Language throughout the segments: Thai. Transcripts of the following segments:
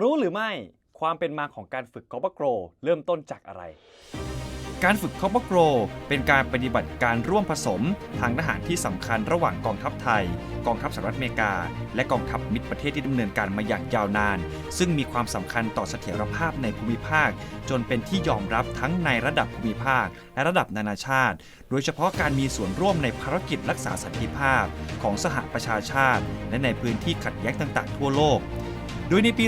รู้หรือไม่ความเป็นมาของการฝึกคอปโกรเริ่มต้นจากอะไร การฝึกคอปโกรเป็นการปฏิบัติการร่วมผสม ทางทหารที่สำคัญระหว่างกองทัพไทย กองทัพสหรัฐอเมริกา และกองทัพมิตรประเทศที่ดำเนินการมาอย่างยาวนาน ซึ่งมีความสำคัญต่อเสถียรภาพในภูมิภาค จนเป็นที่ยอมรับทั้งในระดับภูมิภาค และระดับนานาชาติ โดยเฉพาะการมีส่วนร่วมในภารกิจรักษาสันติภาพ ของสหประชาชาติ และในพื้นที่ขัดแย้งต่าง ๆ ทั่วโลก โดยในปี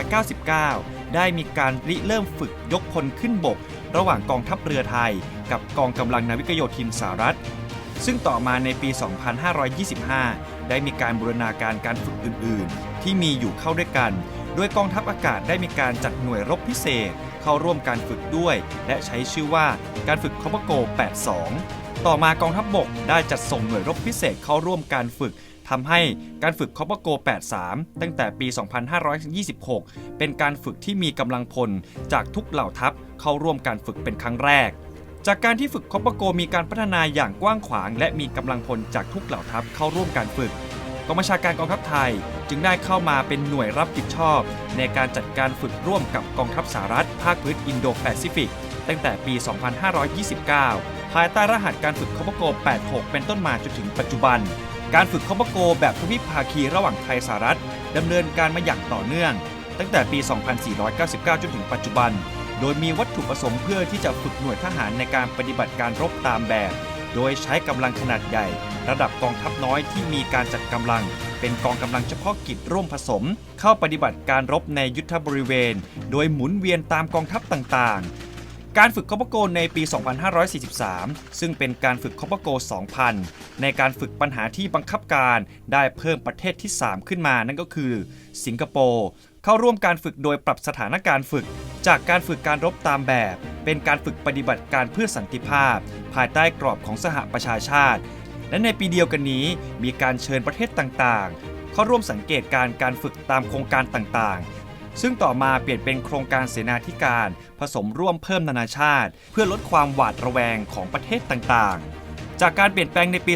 2499 ได้มีการริเริ่มฝึกยกพลขึ้นบก ระหว่างกองทัพเรือไทย กับกองกำลังนาวิกโยธินสหรัฐ ซึ่งต่อมาในปี 2525 ได้มีการบูรณาการการฝึกอื่น ๆ ที่มีอยู่เข้าด้วยกัน โดยกองทัพอากาศได้มีการจัดหน่วยรบพิเศษ เข้าร่วมการฝึกด้วย และใช้ชื่อว่าการฝึกคอปโก 82ต่อมากองทัพบบกได้จัดส่งหน่วยรบพิเศษเข้าร่วมการฝึก ทำให้การฝึกคอปโก 83 ตั้งแต่ปี 2526 เป็นการฝึกที่มีกำลังพลจากทุกเหล่าทัพเข้าร่วมการฝึกเป็นครั้งแรก จากการที่ฝึกคอปโกมีการพัฒนาอย่างกว้างขวาง และมีกำลังพลจากทุกเหล่าทัพเข้าร่วมการฝึกกองบัญชาการกองทัพไทยจึงได้เข้ามาเป็นหน่วยรับผิดชอบ ในการจัดการฝึกร่วมกับกองทัพสหรัฐภาคพื้นอินโดแปซิฟิกตั้งแต่ปี 2529 ภายใต้รหัสการฝึกคอปโก 86 เป็นต้นมาจนถึงปัจจุบัน การฝึกคอปโกแบบทวิภาคีระหว่างไทยสหรัฐดำเนินการมาอย่างต่อเนื่อง ตั้งแต่ปี 2499 จนถึงปัจจุบัน โดยมีวัตถุประสงค์เพื่อที่จะฝึกหน่วยทหารในการปฏิบัติการรบตามแบบ โดยใช้กำลังขนาดใหญ่ ระดับกองทัพน้อยที่มีการจัดกำลัง เป็นกองกำลังเฉพาะกิจร่วมผสม เข้าปฏิบัติการรบในยุทธบริเวณ โดยหมุนเวียนตามกองทัพต่างๆ การฝึกคอปโกในปี 2543 ซึ่งเป็นการฝึกคอปโก2000 ในการฝึกปัญหาที่บังคับการได้เพิ่มประเทศที่ 3 ขึ้นมานั่นก็คือ สิงคโปร์เข้าร่วมการฝึกโดยปรับสถานการณ์ฝึก จากการฝึกการรบตามแบบ เป็นการฝึกปฏิบัติการเพื่อสันติภาพ ภายใต้กรอบของสหประชาชาติ และในปีเดียวกันนี้มีการเชิญประเทศต่างๆ เข้าร่วมสังเกตการการฝึกตามโครงการต่างๆ ซึ่งต่อมาเปลี่ยนเป็นโครงการเสนาธิการ ผสมร่วมเพิ่มนานาชาติ เพื่อลดความหวาดระแวงของประเทศต่างๆจากการเปลี่ยนแปลงในปี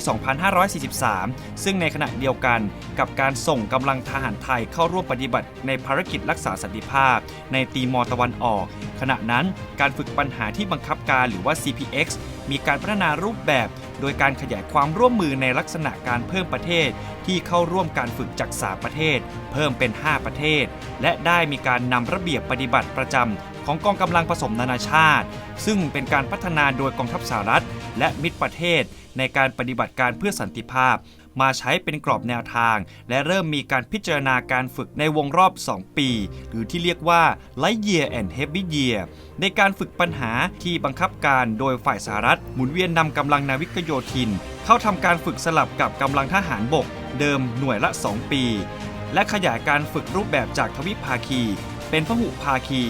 2543 ซึ่งในขณะเดียวกันกับการส่งกำลังทหารไทยเข้าร่วมปฏิบัติในภารกิจรักษาสันติภาพ ในตีมอร์ตะวันออก ขณะนั้นการฝึกปัญหาที่บังคับการหรือว่า CPX มีการพัฒนารูปแบบ โดยการขยายความร่วมมือในลักษณะการเพิ่มประเทศ ที่เข้าร่วมการฝึกจาก 3 ประเทศ เพิ่มเป็น 5 ประเทศ และได้มีการนำระเบียบปฏิบัติประจำของกองกำลังผสมนานาชาติ ซึ่งเป็นการพัฒนาโดยกองทัพสหรัฐ และมิตรประเทศ ในการปฏิบัติการเพื่อสันติภาพ มาใช้เป็นกรอบแนวทาง และเริ่มมีการพิจารณาการฝึกในวงรอบ 2 ปี หรือที่เรียกว่า Light Year and Heavy Year ในการฝึกปัญหาที่บังคับการโดยฝ่ายสหรัฐ หมุนเวียนนำกำลังนาวิกโยธิน เข้าทำการฝึกสลับกับกำลังทหารบก เดิมหน่วยละ 2 ปี และขยายการฝึกรูปแบบจากทวิภาคี เป็นพหุภาคี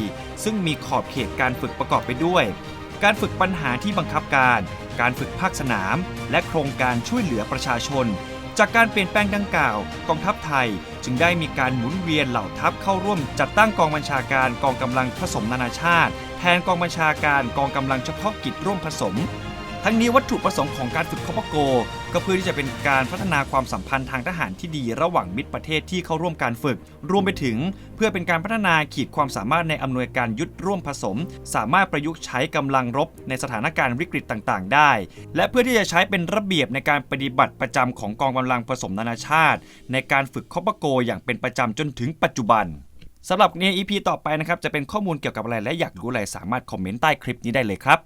ซึ่งมีขอบเขตการฝึกประกอบไปด้วยการฝึกปัญหาที่บังคับการ การฝึกภาคสนาม และโครงการช่วยเหลือประชาชน จากการเปลี่ยนแปลงดังกล่าว กองทัพไทยจึงได้มีการหมุนเวียนเหล่าทัพเข้าร่วมจัดตั้งกองบัญชาการกองกำลังผสมนานาชาติ แทนกองบัญชาการกองกำลังเฉพาะกิจร่วมผสม ทั้งนี้วัตถุประสงค์ของการฝึกคอปโก ก็เพื่อที่จะเป็นการพัฒนาความสัมพันธ์ทางทหารที่ดีระหว่างมิตรประเทศที่เข้าร่วมการฝึก รวมไปถึง เพื่อเป็นการพัฒนาขีดความสามารถในอำนวยการยุทธร่วมผสม สามารถประยุกต์ใช้กำลังรบในสถานการณ์วิกฤตต่างๆ ได้ และเพื่อที่จะใช้เป็นระเบียบในการปฏิบัติประจำของกองกำลังผสมนานาชาติ ในการฝึกคอปโก อย่างเป็นประจำจนถึงปัจจุบันสำหรับใน EP ต่อไปนะครับจะเป็นข้อมูลเกี่ยวกับอะไรและอยากรู้อะไรสามารถคอมเมนต์ใต้คลิปนี้ได้เลยครับ